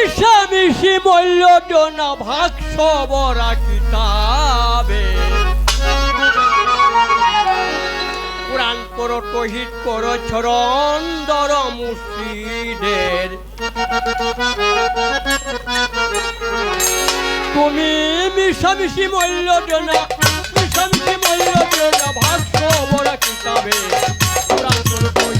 মিশা মিশি মল্য ডোনা ভাগ সবরা কিতাবে। কোরআন করো তহিদ করো ছরণ দর মুসিদের তুমি মিশামিশি মল্য ডোনা মিশামিশি মল্য ডোনা ভাগ সবরা কিতাবে। কোরআন করো তহিদ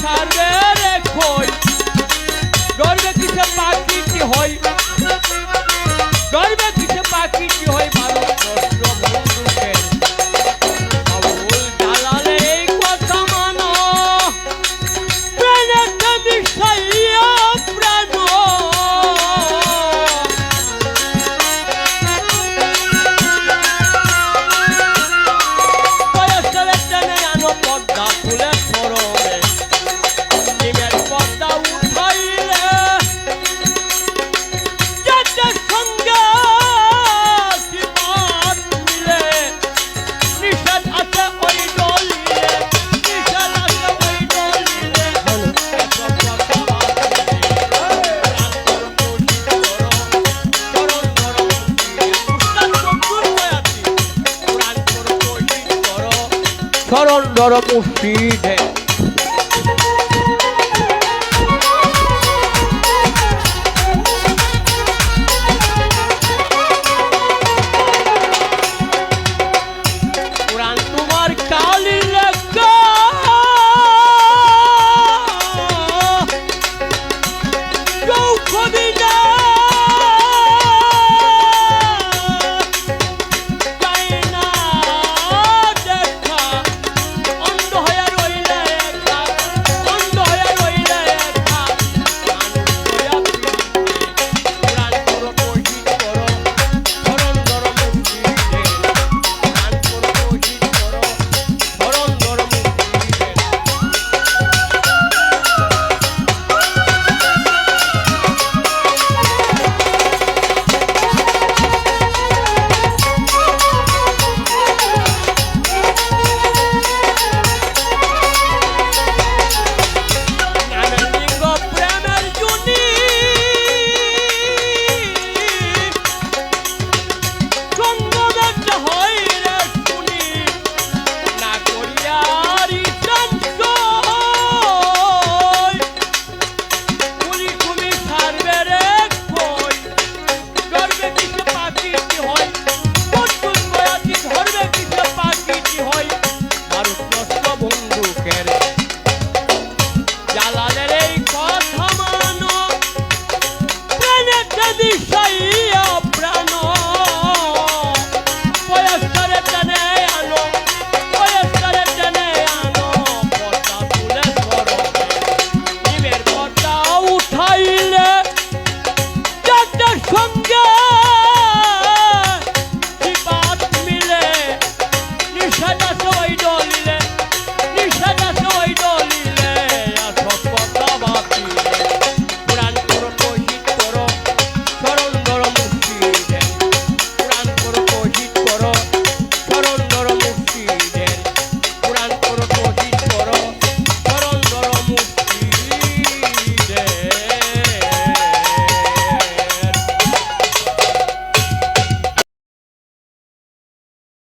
সারে রে কই? ডরবে কিসে পাখি কি হয় সুন্দর পুষ্টি দেয়।